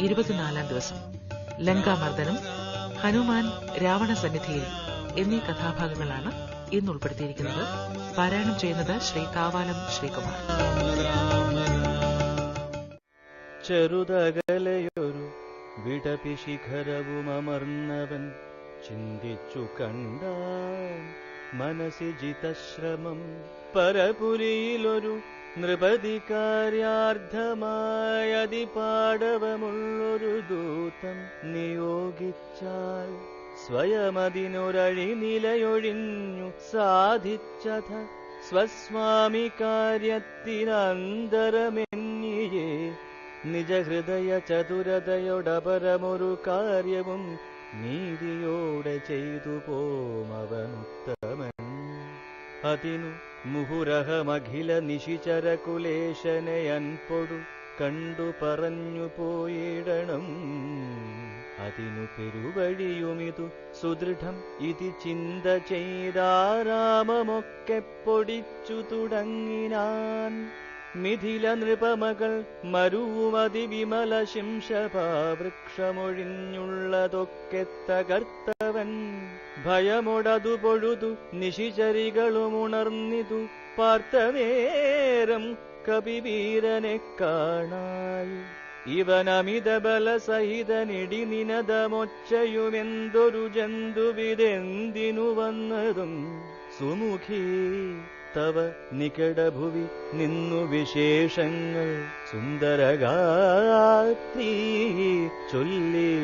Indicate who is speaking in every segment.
Speaker 1: ഇരുപത്തിനാലാം ദിവസം. ലങ്കാമർദ്ദനം ഹനുമാൻ രാവണ സന്നിധിയിൽ എന്നീ കഥാഭാഗങ്ങളാണ് ഇന്ന് ഉൾപ്പെടുത്തിയിരിക്കുന്നത്. പാരായണം ചെയ്യുന്നത് ശ്രീ കാവാലം ശ്രീകുമാർ.
Speaker 2: ചെറുതകലയൊരു വിടപി ചിന്തിച്ചു കണ്ട മനസ്സി ജിതശ്രമം. പരപുരിയിലൊരു നൃപതി കാര്യാർത്ഥമായതി പാടവമുള്ളൊരു ദൂതം നിയോഗിച്ചാൽ സ്വയമതിനൊരഴി നിലയൊഴിഞ്ഞു സാധിച്ചത് സ്വസ്വാമി കാര്യത്തിനന്തരമെന്നിയേ. നിജഹൃദയ ചതുരതയോടപരമൊരു കാര്യവും നീതിയോടെ ചെയ്തു പോമവനുത്തമൻ അതിനു മുഹുരഹമഖില നിശിചരകുലേശനയൻപൊടു കണ്ടു പറഞ്ഞു പോയിടണം. അതിനു പെരുവഴിയുമിതു സുദൃഢം ഇതി ചിന്ത ചെയ്താരാമമൊക്കെ പൊടിച്ചു തുടങ്ങിനാൻ. മിഥില നൃപമകൾ മരുവതി വിമല ശിംശപാവൃക്ഷമൊഴിഞ്ഞുള്ളതൊക്കെ തകർത്തവൻ ഭയമൊടതു പൊഴുതു നിശിചരികളുമുണർന്നിതു പാർത്ത നേരം കപിവീരനെ കാണായി. ഇവനമിത ബലസഹിതനിടിനിനതമൊച്ചയുമെന്തൊരു ജന്തുവിതെന്തിനു വന്നതും. സുമുഖി തവ നികടഭുവി നിന്നു വിശേഷങ്ങൾ. സുന്ദരഗാത്രീ ചൊല്ലടോ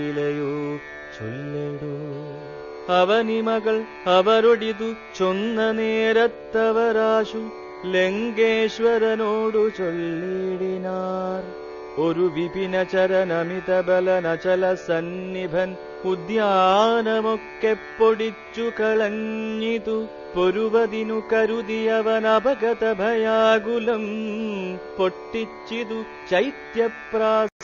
Speaker 2: അവനിമകൾ അവരൊടിതു ചൊന്ന നേരത്തവരാശു ലങ്കേശ്വരനോടു ചൊല്ലിടിനാർ. ഒരു വിപിന ചരനമിത ബലനചല സന്നിഭൻ ഉദ്യാനമൊക്കെ പൊടിച്ചു കളഞ്ഞിതു. പൊരുവതിനു കരുതിയവൻ അപകത ഭയാകുലം പൊട്ടിച്ചിതു ചൈത്യപ്രാസാദമൊക്കവേ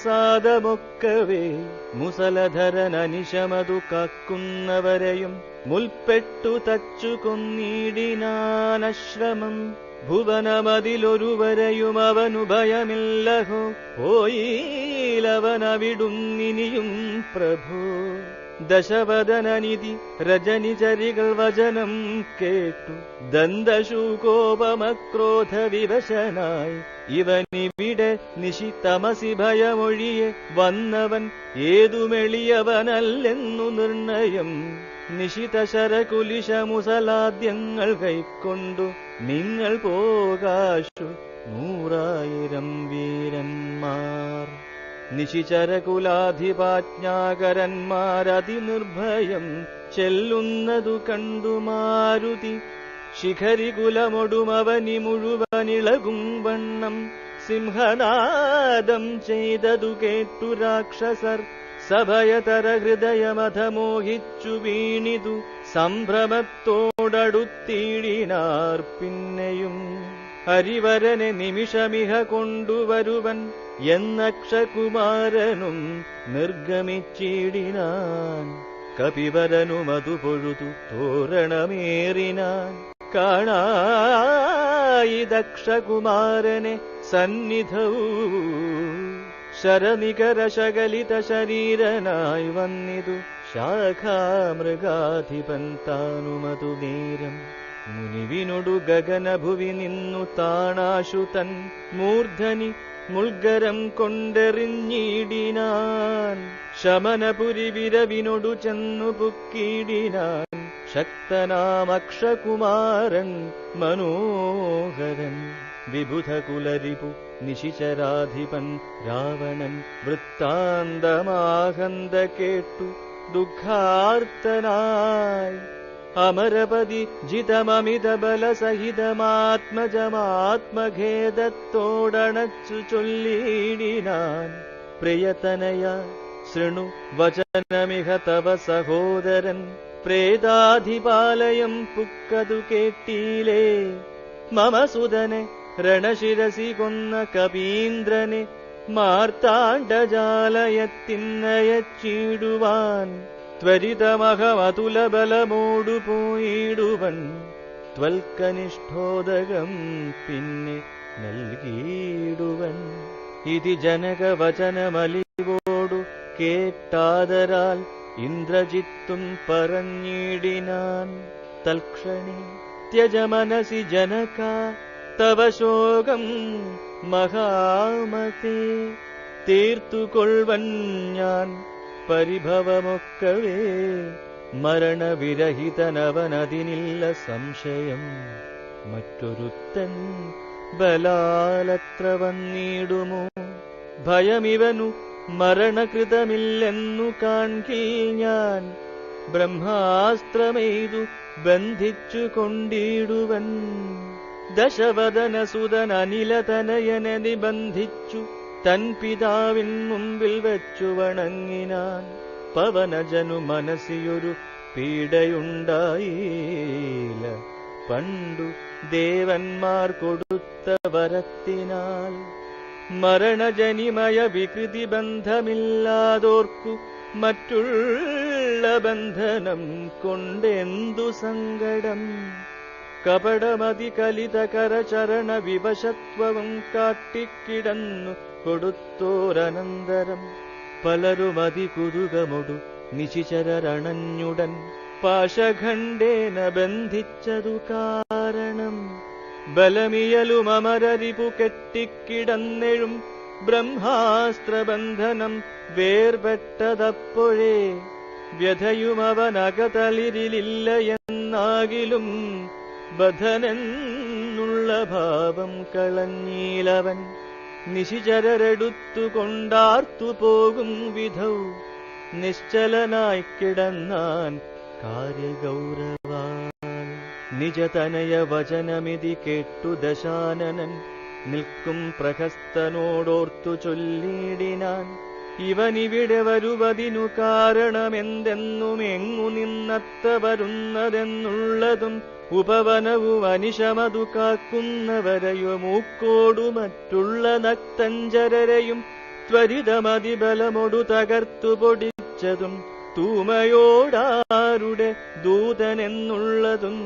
Speaker 2: മുസലധരൻ അനിശമതു കാക്കുന്നവരെയും മുൽപ്പെട്ടു തച്ചു കൊന്നീടിനാനശ്രമം. ഭുവനമതിലൊരുവരെയും അവനു ഭയമില്ലഹോ പോയിലവനവിടുന്നിനിയും പ്രഭു. ദശവദനനിധി രജനിചരികൾ വചനം കേട്ടു. ദന്തശൂകോപമക്രോധ വിവശനായി ഇവനിവിടെ നിശിതമസി ഭയമൊഴിയെ വന്നവൻ ഏതുമെളിയവനല്ലെന്നു നിർണയം. നിശിത ശരകുലിശമുസലാദ്യങ്ങൾ കൈക്കൊണ്ടു നിങ്ങൾ പോകാശു നൂറായിരം വീരന്മാർ. നിശിചരകുലാധിപാജ്ഞാകരന്മാരതിനിർഭയം ചെല്ലുന്നതു കണ്ടു മാരുതി ശിഖരികുലമൊടുമവനി മുഴുവനിളകും വണ്ണം സിംഹനാദം ചെയ്തതു കേട്ടു രാക്ഷസർ സഭയതര ഹൃദയമധമോഹിച്ചു വീണിതു സംഭ്രമത്തോടടുത്തിടിനാർ പിന്നെയും ഹരിവരനെ നിമിഷമിഹ കൊണ്ടുവരുവൻ എന്നക്ഷകുമാരനും നിർഗമിച്ചിടിനാൻ കപിവരനുമതു പൊഴുതു തോരണമേറിനാൻ കാണായിദക്ഷകുമാരനെ സന്നിധവൂ ശരനികരശകലിത ശരീരനായി വന്നിതു ശാഖാമൃഗാധിപൻ താനുമതു നേരം മുനിവിനൊടു ഗഗനഭുവി നിന്നു താണാശുതൻ മൂർധനി മുൾഗരം കൊണ്ടെറിഞ്ഞിടിനാൻ ശമനപുരി വിരവിനൊടു ചെന്നു പുക്കിടിനാൻ ശക്തനാമക്ഷകുമാരൻ മനോഹരൻ വിബുധകുലരിപു നിശിചരാധിപൻ രാവണൻ വൃത്താന്തമാഹന്ത കേട്ടു ദുഃഖാർത്തനായി अमरपदि जितममितबलसहितमात्मजमात्मघेदत्वन् प्रियतनया शृणु वचनमिह तव सहोदरन्। प्रेताधिपालयम् पुक्कदु केट्टीले। मम सुदने रणशिरसि कुन्द कबीन्द्रने मार्ताण्डजालयत्तिन्नयच्चीडुवान्। ത്വരിതമഹമതുലബലമോടു പോയിടുവൻ. ത്വൽക്കനിഷ്ഠോദകം പിന്നെ നൽകിയിടുവൻ. ഇതി ജനകവചനമലിവോടു കേട്ടാതരാൽ ഇന്ദ്രജിത്തും പറഞ്ഞിടിനാൻ. തൽക്ഷണേ ത്യജ മനസി ജനക തവ ശോകം മഹാമതേ തീർത്തുകൊൾവൻ ഞാൻ പരിഭവമൊക്കവേ. മരണവിരഹിതനവനതിനില്ല സംശയം. മറ്റൊരുത്തൻ ബലാലത്ര വന്നിടുമോ? ഭയമിവനു മരണകൃതമില്ലെന്നു കാൺകിൽ ഞാൻ. ബ്രഹ്മാസ്ത്രമെയ്തു ബന്ധിച്ചു കൊണ്ടിടുവൻ ദശവദനസുതൻ അനിലതനയനെ നിബന്ധിച്ചു. തൻ പിതാവിൻ മുമ്പിൽ വെച്ചു വണങ്ങിനാൻ പവനജനു മനസ്സിയൊരു പീഡയുണ്ടായില്ല. പണ്ടു ദേവന്മാർ കൊടുത്ത വരത്തിനാൽ മരണജനിമയ വികൃതി ബന്ധമില്ലാതോർക്കു മറ്റുള്ള ബന്ധനം കൊണ്ടെന്തു സങ്കടം? കപടമതി കലിത കരചരണ വിവശത്വവും കാട്ടിക്കിടന്നു കൊടുത്തോരനന്തരം. പലരുമതി കുതുകമൊടു നിശിചരരണഞ്ഞുടൻ. പാശഖണ്ഡേന ബന്ധിച്ചതു കാരണം. ബലമിയലുമമരരിപു കെട്ടിക്കിടന്നെഴും ബ്രഹ്മാസ്ത്രബന്ധനം വേർപെട്ടതപ്പോഴേ. വ്യഥയുമവനകതളിരിലില്ല എന്നാകിലും ബധനെന്നുള്ള ഭാവം കളഞ്ഞീലവൻ നിശിചരരെടുത്തുകൊണ്ടാർത്തു പോകും വിധൗ. നിശ്ചലനായി കിടന്നാൻ കാര്യഗൗരവാൽ നിജതനയ വചനമിതി കേട്ടു ദശാനനൻ. നിൽക്കും പ്രഹസ്തനോടോർത്തു ചൊല്ലിയിടിനാൻ ഇവനിവിടെ വരുവതിനു കാരണമെന്തെന്നും എങ്ങു നിന്നത്ത വരുന്നതെന്നുള്ളതും ഉപവനവും അനിശമതു കാക്കുന്നവരെയോ മൂക്കോടു മറ്റുള്ള നക്തഞ്ചരരെയും ത്വരിതമതിബലമൊടു തകർത്തു പൊടിച്ചതും തൂമയോടാരുടെ ദൂതനെന്നുള്ളതും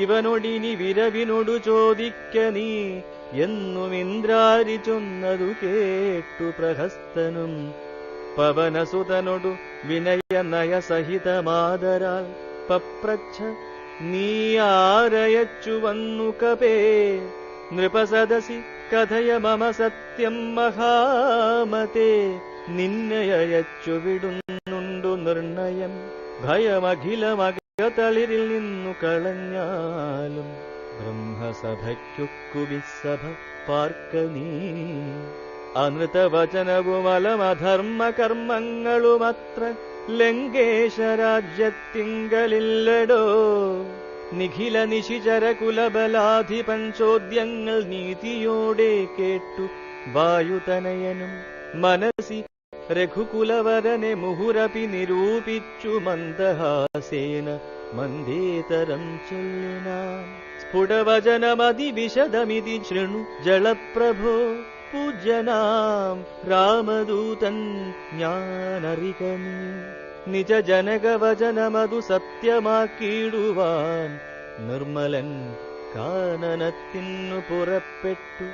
Speaker 2: ഇവനൊടിനി വിരവിനോടു ചോദിക്ക നീ എന്നും ഇന്ദ്രാരി ചൊന്നതു കേട്ടു പ്രഹസ്തനും. പവനസുതനൊടു വിനയ നയസഹിതമാതരാൽ പപ്രച്ഛ നീ ആരയച്ചു വന്നു കപേ. നൃപസദസി കഥയ മമ സത്യം മഹാമതേ. നിന്നയച്ചു വിടുന്നുണ്ടു നിർണയം. ഭയമഖിലമകതളിരിൽ നിന്നു കളഞ്ഞാലും ബ്രഹ്മസഭയ്ക്കുക്കുവിസഭ പാർക്ക നീ. അനൃതവചനവുമലമധർമ്മ കർമ്മങ്ങളുമത്ര ലങ്കേശ രാജ്യത്തിങ്കലില്ലടോ നിഖില നിശിചര കുലബലാധിപൻ ചോദ്യങ്ങൾ നീതിയോടെ കേട്ടു വായുതനയനും മനസി രഘുകുലവരനെ മുഹുരപി നിരൂപിച്ചു മന്ദഹാസേന മന്ദേതരം ചൊല്ലിനാൻ സ്ഫുടവചനമതി വിശദമിതി ശൃണു ജളപ്രഭോ പൂജ്യനാം രാമദൂതൻ ഞാനറികനീ നിജ ജനകവചനമതു സത്യമാക്കിയിടുവാൻ നിർമ്മലൻ കാനനത്തിനു പുറപ്പെട്ടു.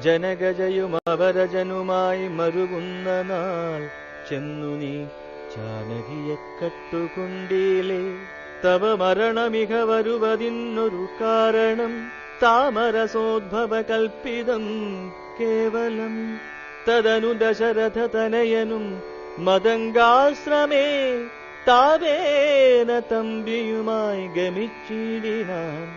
Speaker 2: ജനകജയും അവരജനുമായി മരുകുന്ന നാൾ ചെന്നു നീ ജാനകിയെ കട്ടുകൊണ്ടീലേ തവ മരണമിക വരുവതിന്നൊരു കാരണം താമരസോദ്ഭവ കൽപ്പിതം കേവലം തദനു ദശരഥ തനയനും മതങ്കാശ്രമേ താവേന തമ്പിയുമായി ഗമിച്ചിടിനാൻ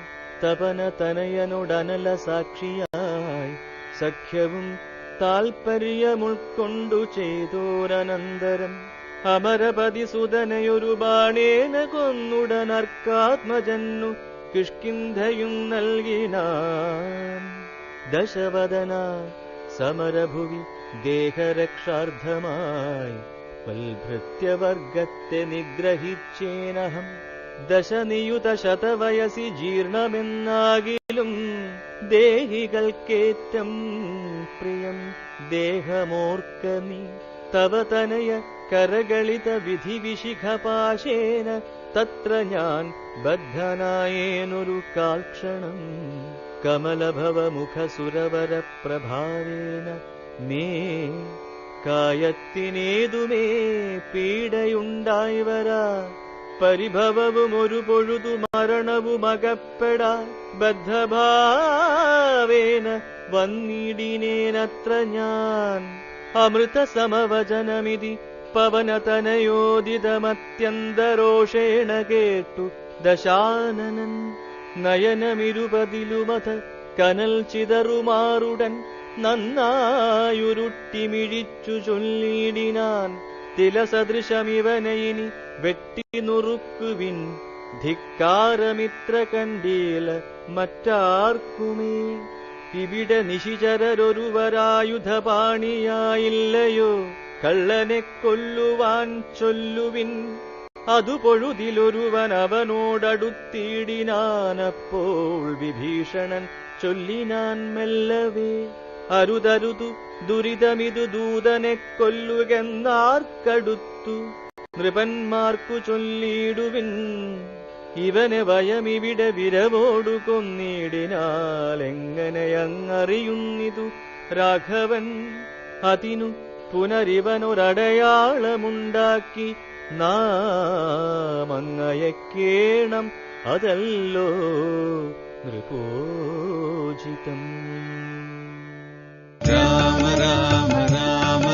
Speaker 2: തപന തനയനോടനല സാക്ഷിയായി സഖ്യവും താൽപര്യമുൾക്കൊണ്ടു ചെയ്തോരനന്തരം അമരപതി സുതനയൊരു ബാണേന കൊന്നുടനർക്കാത്മജന്നു കിഷ്കിന്ധയും നൽകിനാൻ दशवदना समरभुवि देहरक्षार्थमाय पल्भृत्यवर्गत्य निग्रहिच्येनहम् दशनियुतशतवयसि जीर्णमिन्नागिलुम् देहि कल्केत्यम् प्रियम् देहमूर्खमि तव तनय करगलितविधिविशिखपाशेन കരകളിത വിധിവിശിഖപാശേന തത്ര ഞാൻ ബദ്ധനായേനൊരു കാൽക്ഷണം കമലഭവമുഖസുരവര പ്രഭാവേന മേ കായത്തിനേതുമേ പീഡയുണ്ടായി വരാ പരിഭവവും ഒരു പൊഴുതു മരണവും അകപ്പെടാ ബദ്ധഭാവേന വന്നിടിനേനത്ര ഞാൻ അമൃത സമവചനമിതി പവനതനയോദിതമത്യന്തരോഷേണ കേട്ടു ദശാനനൻ നയനമിരുപതിലുമത് കനൽ ചിതറുമാറുടൻ നന്നായുരുട്ടിമിഴിച്ചു ചൊല്ലിടിനാൻ തിലസദൃശമിവനെ ഇനി വെട്ടി നുറുക്കുവിൻ ധിക്കാരമിത്ര കണ്ടീല മറ്റാർക്കുമേ. ഇവിടെ നിശിചരരൊരുവരായുധപാണിയായില്ലയോ? കള്ളനെ കൊല്ലുവാൻ ചൊല്ലുവിൻ. അതു പൊഴുതിലൊരുവൻ അവനോടടുത്തിടിനാനപ്പോൾ വിഭീഷണൻ ചൊല്ലിനാൻ മെല്ലവേ. അരുതരുതു ദുരിതമിതു ദൂതനെ കൊല്ലുകെന്നാർക്കടുത്തു. നൃപന്മാർക്കു ചൊല്ലിയിടുവിൻ. ഇവനെ വയമിവിടെ വിരവോടു കൊന്നിടിനാൽ എങ്ങനെയങ്ങറിയുന്നിതു രാഘവൻ. അതിനു പുനരിവനൊരടയാളമുണ്ടാക്കി നാമങ്ങയക്കേണം അതല്ലോ നൃപോജിതം രാമ രാമ രാമ